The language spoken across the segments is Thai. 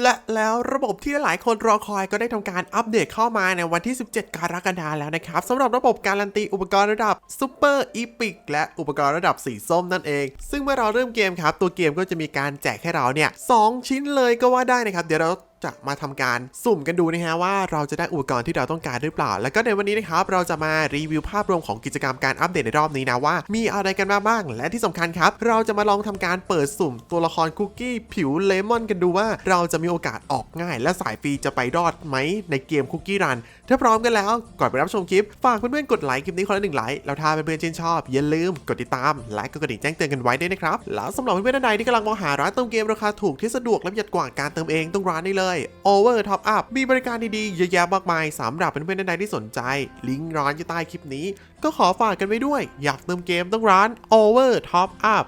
และแล้วระบบที่หลายคนรอคอยก็ได้ทำการอัปเดตเข้ามาในวันที่ 17 กรกฎาคมแล้วนะครับสำหรับระบบการันตีอุปกรณ์ระดับซูเปอร์อีพิกและอุปกรณ์ระดับสีส้มนั่นเอง ซึ่งเมื่อเราเริ่มเกมครับ ตัวเกมก็จะมีการแจกให้เราเนี่ยสองชิ้นเลยก็ว่าได้นะครับ เดี๋ยวเรา จะมาทำการสุ่มกันดูนะฮะว่าเราจะได้อุปกรณ์ที่เราต้องการหรือเปล่า แล้วก็ในวันนี้นะครับเราจะมารีวิวภาพรวมของกิจกรรมการอัปเดตในรอบนี้นะว่ามีอะไรกันมาบ้าง และที่สำคัญครับ เราจะมาลองทำการเปิดสุ่มตัวละครคุกกี้ผิวเลมอนกันดูว่า เราจะมีโอกาสออกง่าย และสายฟรีจะไปรอดไหมในเกมคุกกี้รันถ้าพร้อมกันแล้วก่อนไปรับชมคลิปฝากเพื่อนๆกดไลค์คลิปนี้คนละหนึ่งไลค์แล้วถ้าเพื่อนๆชื่นชอบอย่าลืมกดติดตามและก็กระดิ่งแจ้งเตือนกันไว้ด้วยนะครับแล้วสำหรับเพื่อนๆท่านใดที่กำลังมองหาร้านเติมเกมราคาถูกที่สะดวกและประหยัดกว่าการเติมเองต้องร้านนี้เลย Over Top Up มีบริการดีๆเยอะแยะมากมายสำหรับเพื่อนๆท่านใดที่สนใจ ลิงก์ร้านอยู่ใต้คลิปนี้ ก็ขอฝากกันไว้ด้วย อยากเติมเกมต้องร้าน Over Top Up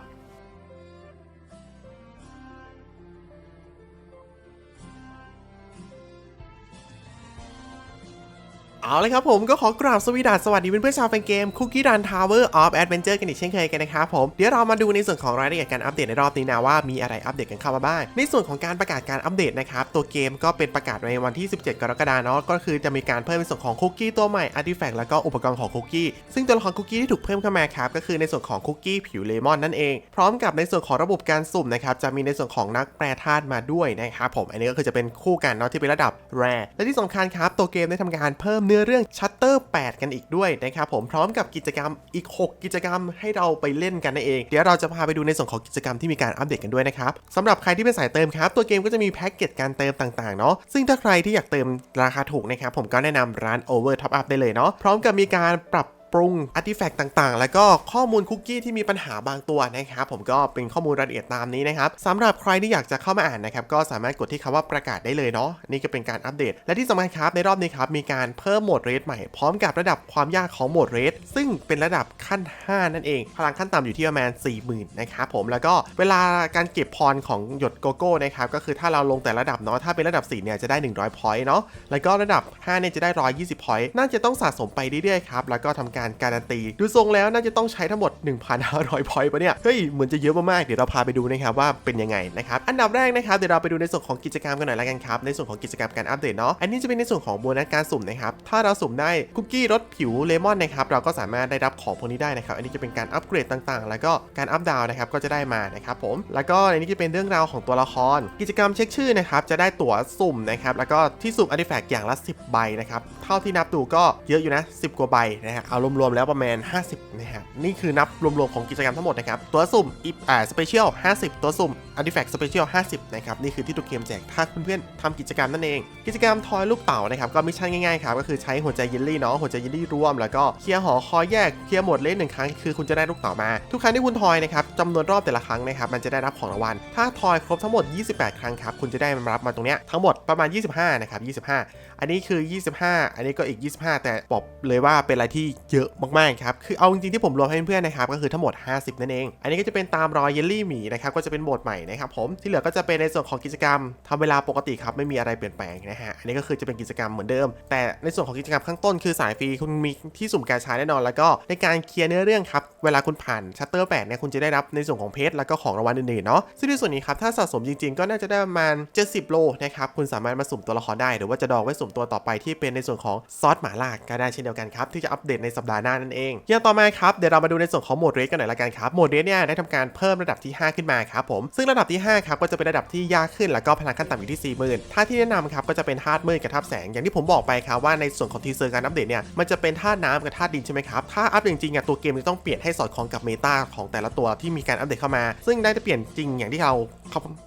เอาเลยครับผมก็ขอกราบสวีดัสสวัสดีเพื่อนๆชาวแฟนเกม Cookie Run Tower of Adventure กันอีกเช่นเคยกันนะครับผมเดี๋ยวเรามาดูในส่วนของรายละเอียดการอัปเดตในรอบนี้นะว่ามีอะไรอัปเดตกันเข้ามาบ้าง ในส่วนของการประกาศการอัปเดตนะครับตัวเกมก็เป็นประกาศในวันที่ 17 กรกฎาคมเนาะก็คือจะมีการเพิ่มในส่วนของคุกกี้ตัวใหม่อาร์ติแฟกต์แล้วก็อุปกรณ์ของคุกกี้ซึ่งตัวละครคุกกี้ที่ถูกเพิ่มเข้ามาครับก็คือในส่วนของคุกกี้ผิวเลมอนนั่นเองพร้อมกับในส่วนของระบบการสุ่มนะครับจะมีในส่วนของนักแปรธาตุมาด้วยนะครับผมอันนี้ก็คือจะเป็นคู่กันเนาะที่เป็นระดับแรและที่สำคัญครับตัวเกมได้ทำการเพิ่มเนื้อเรื่องชัตเตอร์8 กันอีกด้วยนะครับผมพร้อมกับกิจกรรมอีก 6 กิจกรรมให้เราไปเล่นกันนั่นเอง เดี๋ยวเราจะพาไปดูในส่วนของกิจกรรมที่มีการอัปเดตกันด้วยนะครับสำหรับใครที่เป็นสายเติมครับ ตัวเกมก็จะมีแพ็กเกจการเติมต่างๆเนาะซึ่งถ้าใครที่อยากเติมราคาถูกนะครับผมก็แนะนำร้าน Over Top Up ได้เลยเนาะพร้อมกับมีการปรับ ปรุงอาร์ติแฟกต์ต่างๆ แล้วก็ข้อมูลคุกกี้ที่มีปัญหาบางตัวนะครับผมก็เป็นข้อมูลรายละเอียดตามนี้นะครับสำหรับใครที่อยากจะเข้ามาอ่านนะครับก็สามารถกดที่คำว่าประกาศได้เลยเนาะนี่ก็เป็นการอัปเดต และที่สำคัญครับในรอบนี้ครับมีการเพิ่มโหมดเรสใหม่พร้อมกับระดับความยากของโหมดเรสซึ่งเป็นระดับขั้น 5 นั่นเอง พลังขั้นต่ำอยู่ที่ประมาณ 40,000นะครับผมแล้วก็เวลาการเก็บพรของหยดโกโก้นะครับก็คือถ้าเราลงแต่ระดับเนาะถ้าเป็นระดับ4เนี่ยจะได้ 100 point เนาะแล้วก็ระดับ5เนี่ยจะได้ 120 point น่าจะต้องสะสมไปเรื่อยๆครับแล้วก็ทำการการันตี ดูทรงแล้วน่าจะต้องใช้ทั้งหมด 1,500พอยต์ปะเนี่ย เฮ้ย เหมือนจะเยอะมากๆ เดี๋ยวเราพาไปดูนะครับว่าเป็นยังไงนะครับ อันดับแรกนะครับ เดี๋ยวเราไปดูในส่วนของกิจกรรมกันหน่อยละกันครับ ในส่วนของกิจกรรมการอัปเดตเนาะ อันนี้จะเป็นในส่วนของโบนัสการสุ่มนะครับ ถ้าเราสุ่มได้คุกกี้รสผิวเลมอนนะครับ เราก็สามารถได้รับของพวกนี้ได้นะครับ อันนี้จะเป็นการอัปเกรดต่างๆ แล้วก็การอัปดาวนะครับ ก็จะได้มานะครับผม แล้วก็อันนี้จะเป็นเรื่องราวของตัวละคร กิจกรรมเช็คชื่อนะครับ จะได้ตั๋วสุ่มนะครับ แล้วก็ที่สุ่มอาร์ติแฟกต์อย่างละ 10 ใบนะครับเท่าที่นับดูก็เยอะอยู่นะ 10 กว่าใบนะฮะเอารวมๆแล้วประมาณ 50นะครับนี่คือนับรวมๆของกิจกรรมทั้งหมดนะครับ ตัวสุ่มอีอ่าสเปเชียล50 ตัวสุ่มอาร์ติแฟกต์สเปเชียล50นะครับนี่คือที่ตัวเกมแจกถ้าเพื่อนๆทำกิจกรรมนั่นเอง กิจกรรมทอยลูกเต่านะครับก็มิชชั่นง่ายๆครับก็คือใช้หัวใจเยลลี่เนาะหัวใจเยลลี่รวมแล้วก็เคลียร์หอคอยแยกเคลียร์หมดเล่นหนึ่งครั้งคือคุณจะได้ลูกเต่ามา ทุกครั้งที่คุณทอยนะครับจำนวนรอบแต่ละครั้งนะครับมันจะได้รับของรางวัลถ้าทอยครบทั้งหมด 28 ครั้งครับคุณจะได้รับมาตรงเนี้ยทั้งหมดประมาณ 25นะครับ25 อันนี้คือ 25อันนี้ก็อีก 25 แต่บอกเลยว่าเป็นอะไรที่เยอะมากๆครับ คือเอาจริงๆที่ผมรวมให้เพื่อนๆนะครับก็คือทั้งหมด 50 นั่นเอง อันนี้ก็จะเป็นตามรอยเยลลี่หมีนะครับก็จะเป็นโหมดใหม่นะครับผมที่เหลือก็จะเป็นในส่วนของกิจกรรมทำเวลาปกติครับไม่มีอะไรเปลี่ยนแปลงนะฮะอันนี้ก็คือจะเป็นกิจกรรมเหมือนเดิม แต่ในส่วนของกิจกรรมข้างต้นคือสายฟรีคุณมีที่สุ่มกาชาแน่นอน แล้วก็ในการเคลียร์เนื้อเรื่องครับเวลาคุณผ่านชัตเตอร์8เนี่ยคุณจะได้รับในส่วนของเพชรแล้วก็ของรางวัลอื่นๆเนาะซึ่งในส่วนนี้ครับถ้าสะสมจริงๆ ก็น่าจะได้ประมาณ70 โลนะครับคุณสามารถมาสุ่มตัวละครได้ หรือว่าจะดองไว้สุ่มตัวต่อไปที่เป็นในส่วนของซอสหมาล่าก็ได้เช่นเดียวกันครับที่จะอัปเดตในสัปดาห์หน้านั่นเองอย่างต่อมาครับเดี๋ยวเรามาดูในส่วนของโหมดเรสกันหน่อยละกันครับโหมดเรสเนี่ยได้ทำการเพิ่มระดับที่ 5 ขึ้นมาครับผมซึ่งระดับที่5ครับก็จะเป็นระดับที่ยากขึ้นแล้วก็พลังขั้นต่ำอยู่ที่ 40,000ท่าที่แนะนำครับก็จะเป็นธาตุมืดกับธาตุแสงอย่างที่ผมบอกไปครับว่าในส่วนของทีเซอร์การอัปเดตเนี่ยมันจะเป็นธาตุน้ำกับธาตุดินใช่ไหมครับถ้าอัปเดตจริงๆอะตัวเกมจะต้องเปลี่ยนให้สอดคล้องกับเมตาของแต่ละตัวที่มีการอัปเดตเข้ามา ซึ่งได้จะเปลี่ยนจริงอย่างที่เรา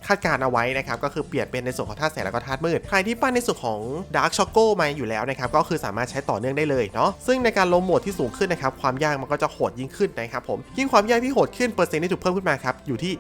คาดการเอาไว้นะครับก็คือเปลี่ยนเป็นในส่วนของธาตุแสงแล้วก็ธาตุมืดใครที่ปั้นในส่วนของดาร์กช็อกโกมาอยู่แล้วนะครับก็คือสามารถใช้ต่อเนื่องได้เลยเนาะซึ่งในการลงโหมดที่สูงขึ้นนะครับความยากมันก็จะโหดยิ่งขึ้นนะครับผมยิ่งความยากที่โหดขึ้นเปอร์เซ็นต์ที่ถูกเพิ่มขึ้นมาครับอยู่ที่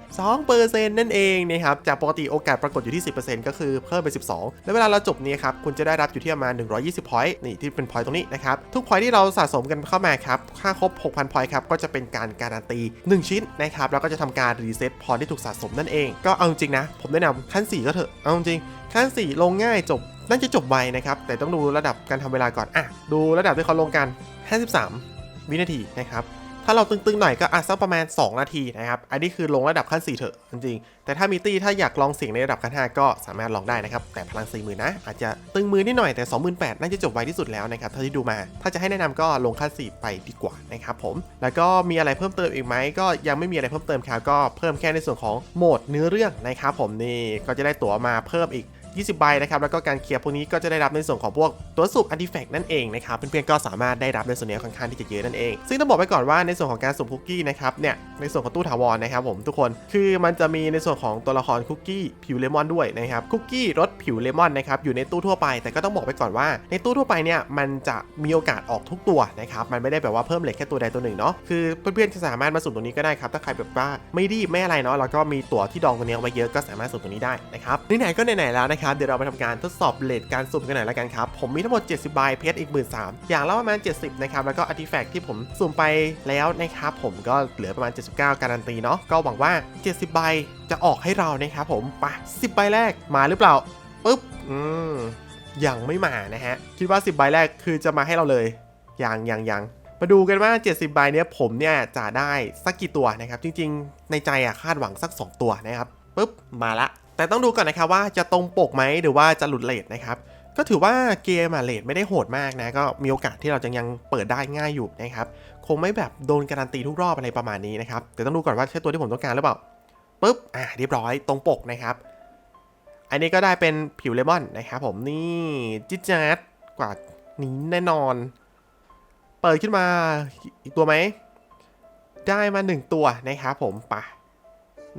2%นั่นเองนะครับจากปกติโอกาสปรากฏอยู่ที่ 10%ก็คือเพิ่มไป 12 แล้วเวลาเราจบนี้ครับคุณจะได้รับอยู่ที่ประมาณ 120 point นี่ที่เป็น point ตรงนี้นะครับทุก point ที่เราสะสมกันเข้ามาครับค่าครบ 6,000 point ครับก็จะเป็นการการันตี 1 ชิ้นนะครับแล้วก็จะทำการรีเซ็ตพอยที่ถูกสะสมนั่นเอง ก็เอาจริงนะ ผมแนะนำขั้น 4 ก็เถอะเอาจริงขั้น 4 ลงง่ายจบ น่าจะจบไวนะครับ แต่ต้องดูระดับการทำเวลาก่อนอะดูระดับที่เขาลงกัน 53 วินาทีนะครับ ถ้าเราตึงๆหน่อยก็อะสักประมาณ 2 นาทีนะครับ อันนี้คือลงระดับขั้น 4 เถอะจริงๆ แต่ถ้ามีตี้ถ้าอยากลองเสียงในระดับขั้น 5 ก็สามารถลองได้นะครับ แต่พลัง 4 0,000 นะ อาจจะตึงมือนิดหน่อยแต่ 28,000น่าจะจบไวที่สุดแล้วนะครับเท่าที่ดูมา ถ้าจะให้แนะนำก็ลงขั้น 4 ไปดีกว่านะครับผม แล้วก็มีอะไรเพิ่มเติมอีกไหมก็ยังไม่มีอะไรเพิ่มเติมครับก็เพิ่มแค่ในส่วนของโหมดเนื้อเรื่องนะครับผมนี่ก็จะได้ตั๋วมาเพิ่มอีก 20 ใบนะครับ แล้วก็การเคลียร์พวกนี้ก็จะได้รับในส่วนของพวกตัวสุ่มอาร์ติแฟกต์นั่นเองนะครับ เพื่อนๆก็สามารถได้รับในส่วนนี้ค่อนข้างที่จะเยอะนั่นเอง ซึ่งต้องบอกไว้ก่อนว่าในส่วนของการสุ่มคุกกี้นะครับ เนี่ย ในส่วนของตู้ถาวรนะครับผมทุกคน คือมันจะมีในส่วนของตัวละครคุกกี้ผิวเลมอนด้วยนะครับ คุกกี้รสผิวเลมอนนะครับ อยู่ในตู้ทั่วไป แต่ก็ต้องบอกไว้ก่อนว่า ในตู้ทั่วไปเนี่ย มันจะมีโอกาสออกทุกตัวนะครับ มันไม่ได้แบบว่าเพิ่มเหล็กแค่ตัวใดตัวหนึ่งเนาะ คือเพื่อนๆจะสามารถมาสุ่มตรงนี้ก็ได้ครับ ถ้าใครแบบว่าไม่รีบไม่อะไรเนาะแล้วก็มีตั๋วที่ดองตัวนี้เอาไว้เยอะก็สามารถสุ่มตรงนี้ได้นะครับไหนๆก็ไหนๆแล้วนะครับเดี๋ยวเราไปทำการทดสอบเลทการสุ่มกันหน่อยละกันครับ ผมมีทั้งหมด 70ใบเพชรอีก 1 3ื่นอย่างละประมาณ 70 นะครับ แล้วก็อาร์ติแฟกต์ที่ผมสุ่มไปแล้วนะครับ ผมก็เหลือประมาณ 79 การันตีเนาะก็หวังว่า 70ใบจะออกให้เรานะครับผมไป10ใบแรกมาหรือเปล่าปุ๊บอืมยังไม่มานะฮะคิดว่า 10ใบแรกคือจะมาให้เราเลยยังยังยังมาดูกันว่า 70ใบเนี้ยผมเนี่ยจะได้สักกี่ตัวนะครับ จริง ๆ ในใจอะคาดหวังสัก 2 ตัวนะครับปุ๊บมาละ แต่ต้องดูก่อนนะครับว่าจะตรงปกไหมหรือว่าจะหลุดเลทนะครับก็ถือว่าเกมอะเลทไม่ได้โหดมากนะ ก็มีโอกาสที่เราจะยังเปิดได้ง่ายอยู่นะครับคงไม่แบบโดนการันตีทุกรอบอะไรประมาณนี้นะครับแต่ต้องดูก่อนว่าใช่ตัวที่ผมต้องการหรือเปล่าปุ๊บอ่าเรียบร้อยตรงปกนะครับ อันนี้ก็ได้เป็นผิวเลมอนนะครับผมนี่จิ๊ดจ๊าดกว่านี้แน่นอน เปิดขึ้นมาอีกตัวไหมได้มาหนึ่งตัวนะครับผมปะ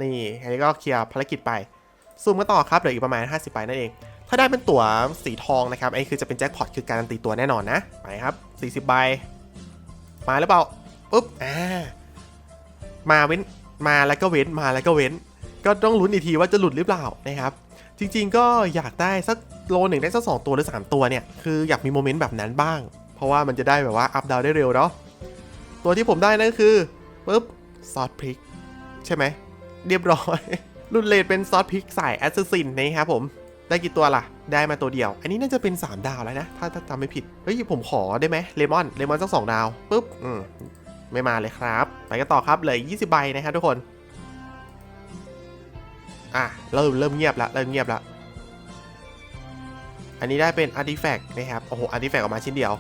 นี่อันนี้ก็เคลียร์ภารกิจไป ซูมกันต่อครับเหลืออีกประมาณ 50ใบนั่นเอง ถ้าได้เป็นตั๋วสีทองนะครับไอ้คือจะเป็นแจ็คพอตคือการันตีตัวแน่นอนนะไปครับ40ใบมาหรือเปล่าปุ๊บอ่ามาเว้นมาแล้วก็เว้นมาแล้วก็เว้น ก็ต้องลุ้นอีกทีว่าจะหลุดหรือเปล่านะครับ จริงๆก็อยากได้สักโลหนึ่งได้สักสองตัวหรือ 3 ตัวเนี่ยคืออยากมีโมเมนต์แบบนั้นบ้าง เพราะว่ามันจะได้แบบว่าอัพดาวได้เร็วเนาะตัวที่ผมได้นั่นคือปุ๊บซอสพริก ใช่ไหมเรียบร้อย รุ่นเลดเป็นซอสพริกสายแอสซัสซินนะครับผม ได้กี่ตัวล่ะ ได้มาตัวเดียว อันนี้น่าจะเป็น 3 ดาวแล้วนะ ถ้าถ้าจำไม่ผิด เฮ้ย ผมขอได้ไหมเลมอน เลมอนสัก2ดาว ปุ๊บ อืม ไม่มาเลยครับ ไปกันต่อครับเหลือ20 ใบนะครับทุกคน อะ เริ่มเริ่มเงียบแล้วเริ่มเงียบแล้วอันนี้ได้เป็นอาร์ติแฟกต์นะครับ โอ้โห อาร์ติแฟกต์ออกมาชิ้นเดียว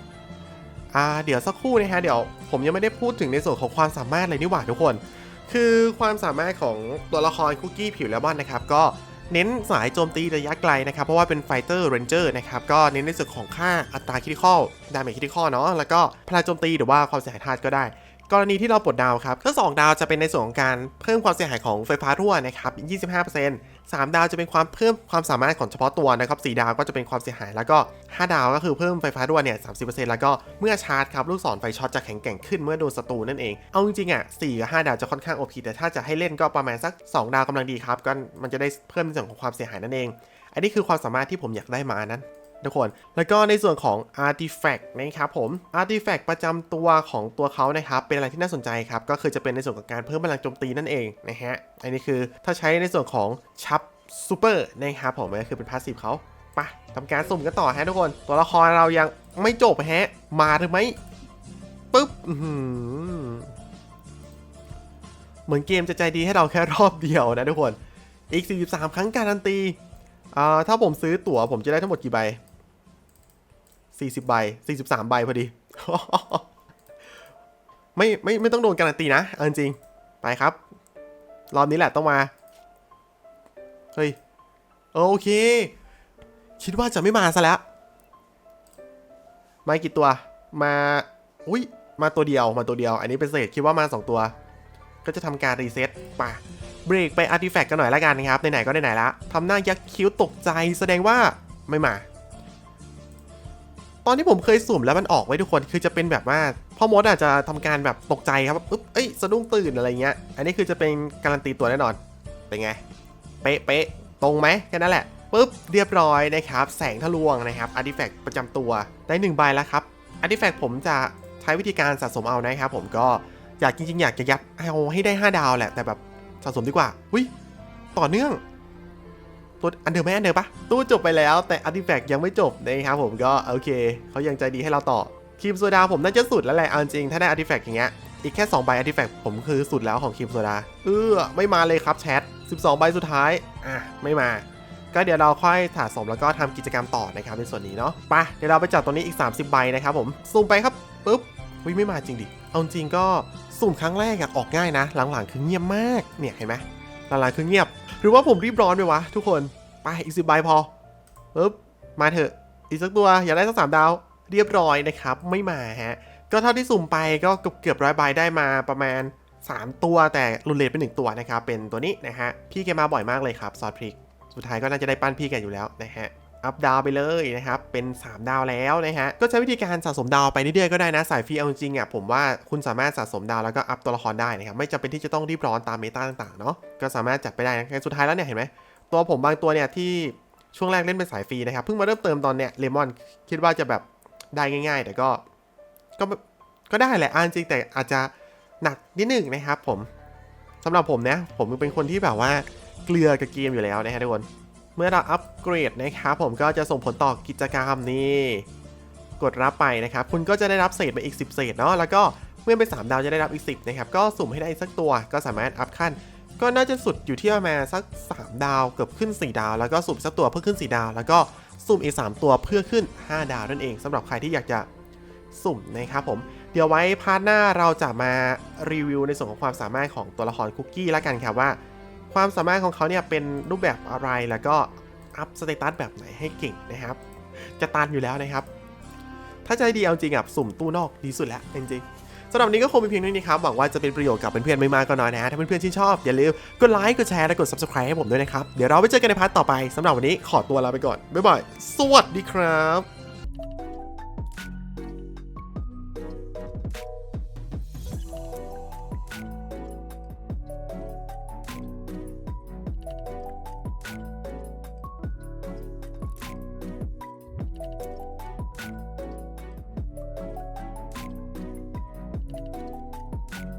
อ่า เดี๋ยวสักครู่นะฮะ เดี๋ยวผมยังไม่ได้พูดถึงในส่วนของความสามารถเลยนี่หว่าทุกคน คือความสามารถของตัวละครคุกกี้ผิวแลมอนนะครับก็เน้นสายโจมตีระยะไกลนะครับ เพราะว่าเป็นไฟเตอร์เรนเจอร์นะครับ ก็เน้นในส่วนของค่าอัตราคิติคอดาเมจคิติคอเนาะแล้วก็พลังโจมตีหรือว่าความเสียหายธาตุก็ได้ กรณีที่เราปลดดาวครับถ้า2ดาวจะเป็นในส่วนของการเพิ่มความเสียหายของไฟฟ้ารั่วนะครับ25% 3 ดาวจะเป็นความเพิ่มความสามารถของเฉพาะตัวนะครับ4ดาวก็จะเป็นความเสียหาย แล้วก็ 5 ดาวก็คือเพิ่มไฟฟ้ารั่วเนี่ย30%แล้วก็เมื่อชาร์จครับลูกศรไฟช็อตจะแข็งแกร่งขึ้นเมื่อโดนศัตรูนั่นเอง เอาจริงๆอะ4กับ5ดาวจะค่อนข้างโอพีแต่ถ้าจะให้เล่นก็ประมาณสัก 2 ดาวกำลังดีครับก็มันจะได้เพิ่มในส่วนของความเสียหายนั่นเอง อันนี้คือความสามารถที่ผมอยากได้มานั้น ทุกคน แล้วก็ในส่วนของ Artifact นะครับผม Artifact ประจำตัวของตัวเขานะครับ เป็นอะไรที่น่าสนใจครับ ก็คือจะเป็นในส่วนของการเพิ่มพลังโจมตีนั่นเองนะฮะ อันนี้คือถ้าใช้ในส่วนของชับซูเปอร์นะครับผมก็คือเป็นพาสซีฟเขาไปทำการสุ่มกันต่อฮะทุกคน ตัวละครเรายังไม่จบฮะ มาหรือไม่ปุ๊บเหมือนเกมจะใจดีให้เราแค่รอบเดียวนะทุกคน อีก 43 ครั้งการันตี อ่า ถ้าผมซื้อตั๋วผมจะได้ทั้งหมดกี่ใบ 40ใบ43ใบพอดี ไม่ไม่ไม่ต้องโดนการันตีนะเอาจริงไปครับ รอบนี้แหละต้องมา เฮ้ย โอเค คิดว่าจะไม่มาซะแล้ว มากี่ตัว มา อุ้ย มาตัวเดียว มาตัวเดียว อันนี้เป็นเศษคิดว่ามา 2 ตัว ก็จะทำการรีเซ็ตป่ะเบรกไปอาร์ติแฟกต์กันหน่อยละกันนะครับไหนๆก็ไหนๆละทำหน้ายักคิ้วตกใจแสดงว่าไม่มา ตอนที่ผมเคยสุ่มแล้วมันออกไว้ทุกคนคือจะเป็นแบบว่าพ่อมดอาจจะทำการแบบตกใจครับปึ๊บเอ้ยสะดุ้งตื่นอะไรเงี้ย อันนี้คือจะเป็นการันตีตัวแน่นอน เป็นไง เป๊ะเป๊ะตรงไหมแค่นั้นแหละปุ๊บเรียบร้อยนะครับ แสงทะลวงนะครับอาร์ติแฟกต์ประจำตัวได้หนึ่งใบแล้วครับอาร์ติแฟกต์ผมจะใช้วิธีการสะสมเอานะครับผมก็อยากจริงๆ อยากจะยัดเอาให้ได้ 5 ดาวแหละแต่แบบสะสมดีกว่าอุ้ยต่อเนื่อง ตัวอันเดิมไหมอันเดิมปะตู้จบไปแล้วแต่อาร์ติแฟกต์ยังไม่จบนะครับผมก็โอเคเขายังใจดีให้เราต่อครีมโซดาผมน่าจะสุดแล้วแหละเอาจริงถ้าได้อาร์ติแฟกต์อย่างเงี้ยอีกแค่2ใบอาร์ติแฟกต์ผมคือสุดแล้วของครีมโซดาเออไม่มาเลยครับแชท12 ใบสุดท้ายอะไม่มา ก็เดี๋ยวเราค่อยสะสมแล้วก็ทำกิจกรรมต่อนะครับในส่วนนี้เนาะไปเดี๋ยวเราไปจัดตัวนี้อีก 30 ใบนะครับผมซูมไปครับปุ๊บวิไม่มาจริงดิเอาจริงก็สุ่มครั้งแรกอะออกง่ายนะ หลังๆคือเงียบมากเนี่ยเห็นไหม หลังๆคือเงียบ หรือว่าผมรีบร้อนไปวะทุกคน ไปอีกสิบใบพอปึ๊บมาเถอะอีกสักตัวอยากได้สักสามดาว เรียบร้อยนะครับ ไม่มาฮะ ก็เท่าที่สุ่มไปก็เกือบเกือบร้อยใบได้มาประมาณ 3 ตัวแต่รุนเลทเป็น1ตัวนะครับเป็นตัวนี้นะฮะพี่แกมาบ่อยมากเลยครับซอสพริก สุดท้ายก็น่าจะได้ปั้นพี่แกอยู่แล้วนะฮะ อัพดาวไปเลยนะครับ เป็น 3 ดาวแล้วนะฮะ ก็ใช้วิธีการสะสมดาวไปเรื่อยๆก็ได้นะ สายฟรีเอาจริงๆอะผมว่าคุณสามารถสะสมดาวแล้วก็อัพตัวละครได้นะครับ ไม่จำเป็นที่จะต้องรีบร้อนตามเมตาต่างๆเนาะก็สามารถจัดไปได้นะสุดท้ายแล้วเนี่ยเห็นไหมตัวผมบางตัวเนี่ยที่ช่วงแรกเล่นเป็นสายฟรีนะครับเพิ่งมาเริ่มเติมตอนเนี้ยเลมอนคิดว่าจะแบบได้ง่าย ๆ แต่ก็ก็ก็ได้แหละอ่าจริงแต่อาจจะหนักนิดนึงนะครับผมสำหรับผมนะผมเป็นคนที่แบบว่าเกลือกับเกมอยู่แล้วนะฮะทุกคน เมื่อเราอัปเกรดนะครับผมก็จะส่งผลต่อกิจกรรมนี่กดรับไปนะครับ คุณก็จะได้รับเศษไปอีก 10 เศษเนาะแล้วก็เมื่อเป็น3ดาวจะได้รับอีก 10นะครับก็สุ่มให้ได้สักตัวก็สามารถอัพขั้น ก็น่าจะสุดอยู่ที่ประมาณสัก 3 ดาวเกือบขึ้น 4 ดาว แล้วก็สุ่มสักตัวเพื่อขึ้น 4 ดาว แล้วก็สุ่มอีก 3 ตัวเพื่อขึ้น 5 ดาวนั่นเองสำหรับใครที่อยากจะสุ่มนะครับผมเดี๋ยวไว้พาร์ทหน้าเราจะมารีวิวในส่วนของความสามารถของตัวละครคุกกี้แล้วกันครับว่า ความสามารถของเขาเนี่ยเป็นรูปแบบอะไรแล้วก็อัพสเตตัสแบบไหนให้เก่งนะครับ จะตันอยู่แล้วนะครับ ถ้าใจดีเอาจริงอะสุ่มตู้นอกดีสุดแล้วจริงสำหรับวันนี้ก็คงเป็นเพียงเท่านี้ครับหวังว่าจะเป็นประโยชน์กับเพื่อนๆไม่มากก็น้อยนะถ้าเพื่อนๆชื่ชอบอย่าลืมกดไลค์กดแชร์และกด subscribe ให้ผมด้วยนะครับ เดี๋ยวเราไปเจอกันในพาร์ทต่อไปสำหรับวันนี้ขอตัวลาไปก่อนบ๊ายบายสวัสดีครับ